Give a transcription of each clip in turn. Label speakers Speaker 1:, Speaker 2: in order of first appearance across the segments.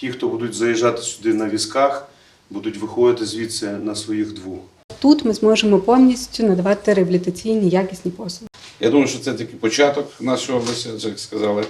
Speaker 1: ті, хто будуть заїжджати сюди на візках, будуть виходити звідси на своїх двох.
Speaker 2: Тут ми зможемо повністю надавати реабілітаційні якісні послуги.
Speaker 3: Я думаю, що це тільки початок нашої області, як сказали,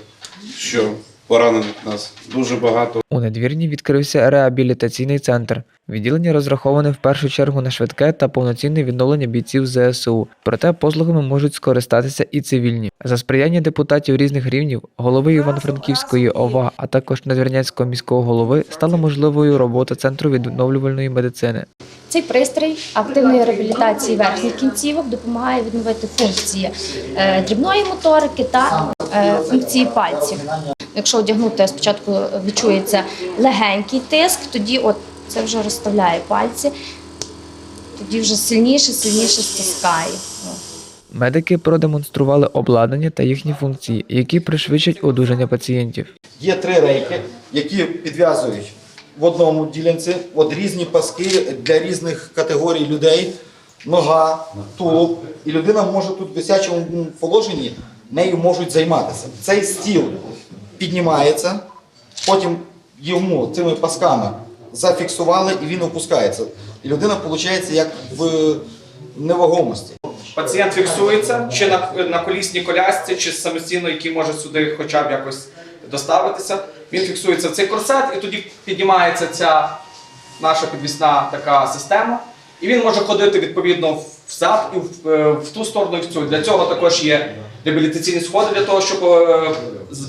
Speaker 3: що поранених нас дуже багато.
Speaker 4: У надвірні відкрився реабілітаційний центр. Відділення розраховане в першу чергу на швидке та повноцінне відновлення бійців ЗСУ. Проте послугами можуть скористатися і цивільні. За сприяння депутатів різних рівнів, голови Івано-Франківської ОВА, а також Надвірнянського міського голови стала можливою робота центру відновлювальної медицини.
Speaker 5: Цей пристрій активної реабілітації верхніх кінцівок допомагає відновити функції е, дрібної моторики та е, функції пальців. Якщо одягнути спочатку відчується легенький тиск, тоді от це вже розставляє пальці, тоді вже сильніше, сильніше стискає.
Speaker 4: Медики продемонстрували обладнання та їхні функції, які пришвидшать одужання пацієнтів.
Speaker 6: Є три рейки, які підв'язують в одному ділянці, от різні паски для різних категорій людей, нога, тулуб. І людина може тут в висячому положенні нею можуть займатися. Цей стіл піднімається, потім йому цими пасками зафіксували і він опускається. І людина виходить як в невагомості.
Speaker 7: Пацієнт фіксується чи на, на колісній колясці, чи самостійно, який може сюди хоча б якось доставитися. Він фіксується в цей корсет, і тоді піднімається ця наша підвісна така система. І він може ходити відповідно взад і в, е, в ту сторону, і в цю. Для цього також є реабілітаційні сходи для того, щоб е,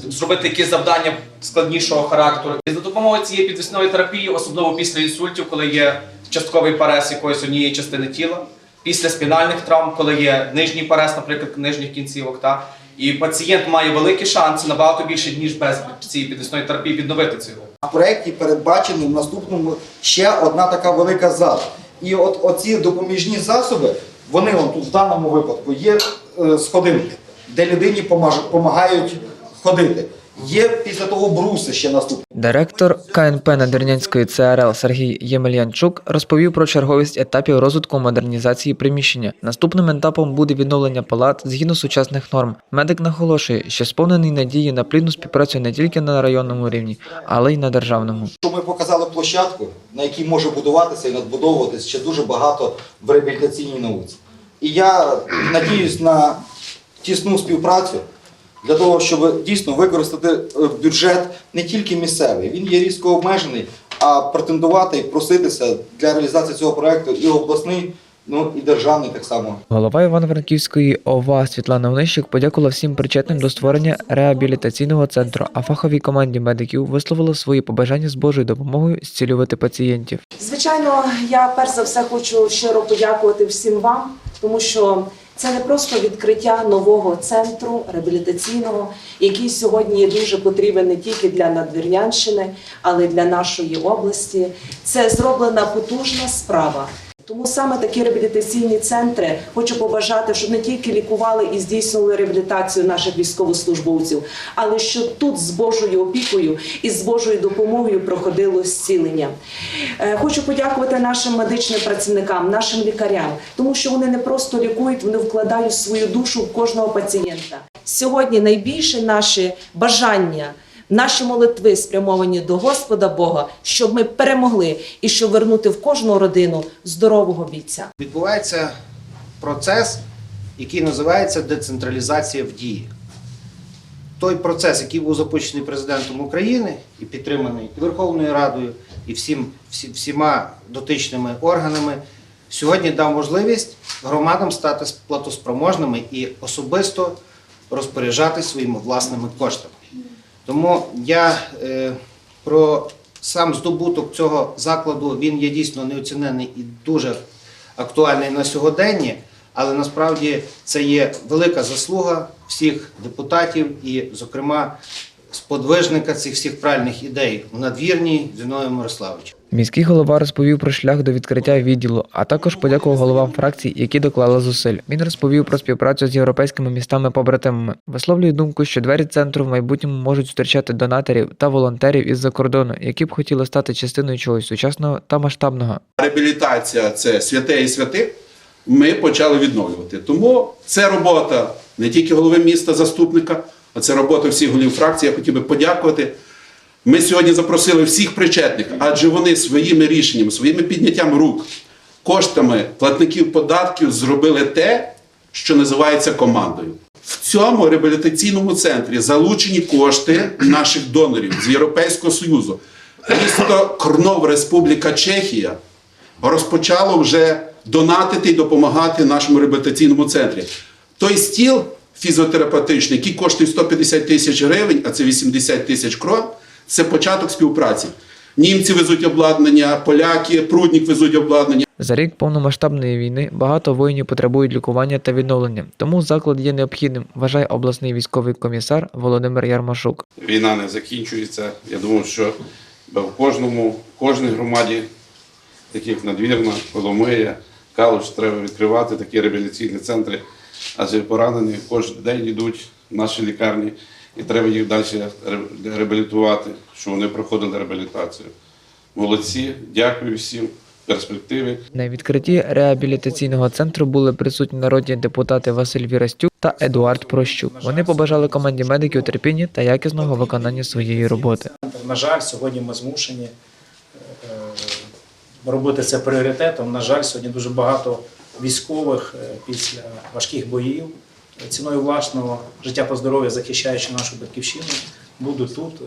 Speaker 7: зробити якісь завдання складнішого характеру. І за допомогою цієї підвісної терапії, особливо після інсультів, коли є частковий парез якоїсь однієї частини тіла, після спінальних травм, коли є нижній парез, наприклад, нижніх кінцівок, та, і пацієнт має великі шанси набагато більше, ніж без цієї підвісної терапії відновити цього.
Speaker 6: В проєкті передбачено в наступному ще одна така велика зала. І от оці допоміжні засоби, вони от тут в даному випадку є е, сходинки, де людині допомагають ходити. Є після того бруси ще наступні.
Speaker 4: Директор КНП Надвірнянської ЦРЛ Сергій Ємельянчук розповів про черговість етапів розвитку модернізації приміщення. Наступним етапом буде відновлення палат згідно сучасних норм. Медик наголошує, що сповнений надії на плідну співпрацю не тільки на районному рівні, але й на державному.
Speaker 6: Що ми показали площадку, на якій може будуватися і надбудовуватися ще дуже багато в реабілітаційній науці. І я надіюсь на тісну співпрацю для того, щоб дійсно використати е, бюджет не тільки місцевий, він є різко обмежений, а претендувати і проситися для реалізації цього проекту і обласний, ну і державний так само.
Speaker 4: Голова Івано-Франківської ОВА Світлана Онищик подякувала всім причетним до створення реабілітаційного центру, а фаховій команді медиків висловила свої побажання з Божою допомогою зцілювати пацієнтів.
Speaker 8: Звичайно, я перш за все хочу щиро подякувати всім вам, тому що це не просто відкриття нового центру реабілітаційного, який сьогодні є дуже потрібен не тільки для Надвірнянщини, але й для нашої області. Це зроблена потужна справа. Тому саме такі реабілітаційні центри хочу побажати, щоб не тільки лікували і здійснювали реабілітацію наших військовослужбовців, але щоб тут з Божою опікою і з Божою допомогою проходило зцілення. Е, Хочу подякувати нашим медичним працівникам, нашим лікарям, тому що вони не просто лікують, вони вкладають свою душу в кожного пацієнта. Сьогодні найбільше наше бажання. Наші молитви спрямовані до Господа Бога, щоб ми перемогли і щоб вернути в кожну родину здорового бійця.
Speaker 9: відбувається процес, який називається децентралізація в дії. Той процес, який був запущений президентом України і підтриманий Верховною Радою, і всім, всі, всіма дотичними органами, сьогодні дав можливість громадам стати платоспроможними і особисто розпоряджатись своїми власними коштами. Тому я е, про сам здобуток цього закладу він є дійсно неоцінений і дуже актуальний на сьогодення, але насправді це є велика заслуга всіх депутатів і, зокрема, сподвижника цих всіх правильних ідей у надвірній Зіною Мирославовича.
Speaker 4: Міський голова розповів про шлях до відкриття відділу, а також подякував головам фракцій, які доклали зусиль. Він розповів про співпрацю з європейськими містами-побратимами. Висловлює думку, що двері центру в майбутньому можуть зустрічати донаторів та волонтерів із-за кордону, які б хотіли стати частиною чогось сучасного та масштабного.
Speaker 3: Реабілітація це святе і святих. Ми почали відновлювати. Тому це робота не тільки голови міста, заступника, а це робота всіх голів фракцій. Я хотів би подякувати Ми сьогодні запросили всіх причетних, адже вони своїми рішеннями, своїми підняттям рук, коштами платників податків зробили те, що називається командою. В цьому реабілітаційному центрі залучені кошти наших донорів з Європейського Союзу. Місто Крнов, Республіка Чехія, розпочало вже донатити і допомагати нашому реабілітаційному центрі. Той стіл фізіотерапевтичний, який коштує 150 тисяч гривень, а це 80 тисяч крон, це початок співпраці. Німці везуть обладнання, поляки, прудник везуть обладнання.
Speaker 4: За рік повномасштабної війни багато воїнів потребують лікування та відновлення, тому заклад є необхідним, вважає обласний військовий комісар Володимир Ярмашук.
Speaker 3: Війна не закінчується. Я думаю, що в кожному, в кожній громаді, таких надвірна, Коломия, Калуш, треба відкривати такі реабілітаційні центри, адже поранені кожен день йдуть в наші лікарні, і треба їх далі ре- реабілітувати, щоб вони проходили реабілітацію. Молодці, дякую всім. Перспективи.
Speaker 4: На відкритті реабілітаційного центру були присутні народні депутати Василь Вірастюк та Едуард Прощук. Вони побажали команді медиків терпіння та якісного виконання своєї роботи.
Speaker 10: На жаль, сьогодні ми змушені е, робити це пріоритетом. На жаль, сьогодні дуже багато військових е, після важких боїв ціною власного життя та здоров'я, захищаючи нашу батьківщину, будуть тут е,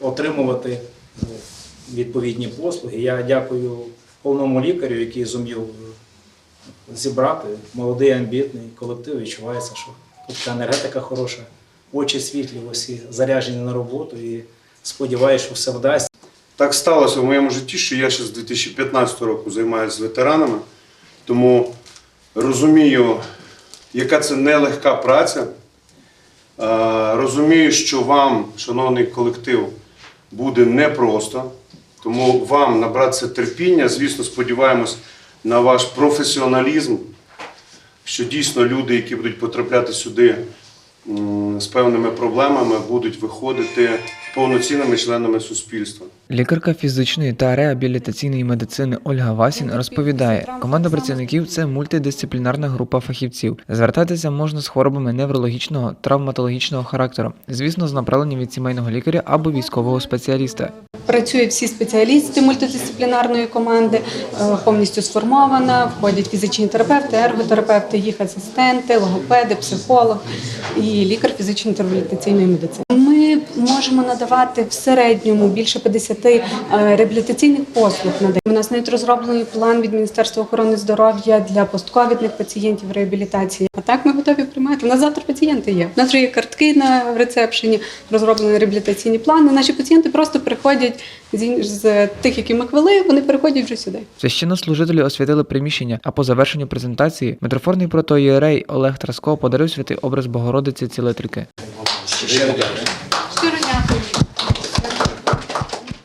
Speaker 10: отримувати е, відповідні послуги. Я дякую головному лікарю, який зумів е, зібрати молодий амбітний колектив. Відчувається, що така енергетика хороша, очі світлі, усі заряджені на роботу і сподіваюся, що все вдасться.
Speaker 1: Так сталося в моєму житті, що я ще з 2015 року займаюся ветеранами, тому розумію, яка це нелегка праця. Розумію, що вам, шановний колектив, буде непросто, тому вам набратися терпіння. Звісно, сподіваємось на ваш професіоналізм, що дійсно люди, які будуть потрапляти сюди з певними проблемами, будуть виходити повноцінними членами суспільства.
Speaker 4: Лікарка фізичної та реабілітаційної медицини Ольга Васін розповідає, команда працівників це мультидисциплінарна група фахівців. Звертатися можна з хворобами неврологічного, травматологічного характеру, звісно, з направленням від сімейного лікаря або військового спеціаліста.
Speaker 2: Працюють всі спеціалісти мультидисциплінарної команди, е, повністю сформована. Входять фізичні терапевти, ерготерапевти, їх асистенти, логопеди, психолог і лікар фізичної та реабілітаційної медицини. Ми можемо надавати в середньому більше 50 е, реабілітаційних послуг. надаємо. У нас навіть розроблений план від Міністерства охорони здоров'я для постковідних пацієнтів реабілітації. А так ми готові приймати. У нас завтра пацієнти є. У нас вже є картки на рецепшені, розроблені реабілітаційні плани. Наші пацієнти просто приходять з, з тих, які ми квели, вони переходять вже сюди.
Speaker 4: Священнослужителі освятили приміщення, а по завершенню презентації митрофорний протоєрей Олег Траско подарив святий образ Богородиці цілительки.
Speaker 2: Щиро дякую.